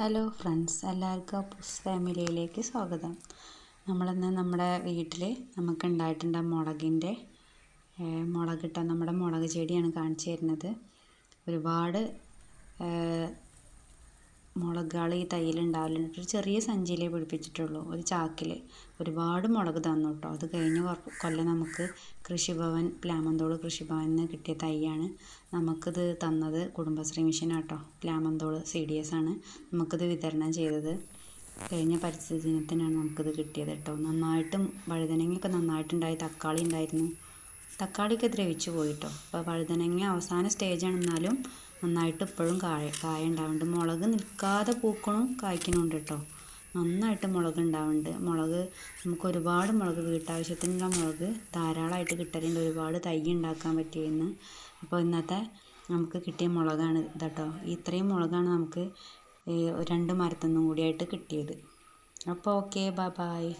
Hello friends എല്ലാവർക്കും അപ്പൂസ് ഫാമിലിയിലേക്ക് സ്വാഗതം. നമ്മളിന്ന് നമ്മുടെ വീട്ടിൽ നമുക്ക് ഉണ്ടായിട്ടുണ്ട് മുളകിന്റെ മുളകിട്ട നമ്മുടെ മുളക് ചെടിയാണ് കാണിച്ചു തരുന്നത്. ഒരുപാട് മുളകുകൾ ഈ തയ്യിലുണ്ടാവലുണ്ട് ഒരു ചെറിയ സഞ്ചിയിലേ പിടിപ്പിച്ചിട്ടുള്ളൂ. ഒരു ചാക്കിൽ ഒരുപാട് മുളക് തന്നു കേട്ടോ. അത് കഴിഞ്ഞ കൊല്ലം നമുക്ക് കൃഷിഭവൻ പ്ലാമന്തോൾ കൃഷിഭവനിൽ നിന്ന് കിട്ടിയ തൈയാണ്. നമുക്കിത് തന്നത് കുടുംബശ്രീ മിഷനാട്ടോ പ്ലാമന്തോൾ സി ഡി എസ് ആണ് നമുക്കിത് വിതരണം ചെയ്തത്. കഴിഞ്ഞ പരിസ്ഥിതി ദിനത്തിനാണ് നമുക്കിത് കിട്ടിയത് കേട്ടോ. നന്നായിട്ടും വഴുതനങ്ങയൊക്കെ നന്നായിട്ടുണ്ടായി. തക്കാളി ഉണ്ടായിരുന്നു. തക്കാളിയൊക്കെ ദ്രവിച്ചു പോയിട്ടോ. അപ്പോൾ വഴുതനങ്ങ അവസാന സ്റ്റേജ് ആണെന്നാലും നന്നായിട്ട് ഇപ്പോഴും കായ കായ ഉണ്ടാവുന്നുണ്ട് മുളക് നിൽക്കാതെ പൂക്കണും കായ്ക്കണുണ്ട് കേട്ടോ. നന്നായിട്ട് മുളക് ഉണ്ടാവുന്നുണ്ട്. മുളക് നമുക്ക് ഒരുപാട് മുളക് വീട്ടാവശ്യത്തിനുള്ള മുളക് ധാരാളമായിട്ട് കിട്ടലുണ്ട്. ഒരുപാട് തൈ ഉണ്ടാക്കാൻ പറ്റിയെന്ന്. അപ്പോൾ ഇന്നത്തെ നമുക്ക് കിട്ടിയ മുളകാണ് ഇതാട്ടോ. ഇത്രയും മുളകാണ് നമുക്ക് രണ്ട് മരത്തുനിന്നും കൂടിയായിട്ട് കിട്ടിയത്. അപ്പോൾ ഓക്കെ ബൈ ബായ്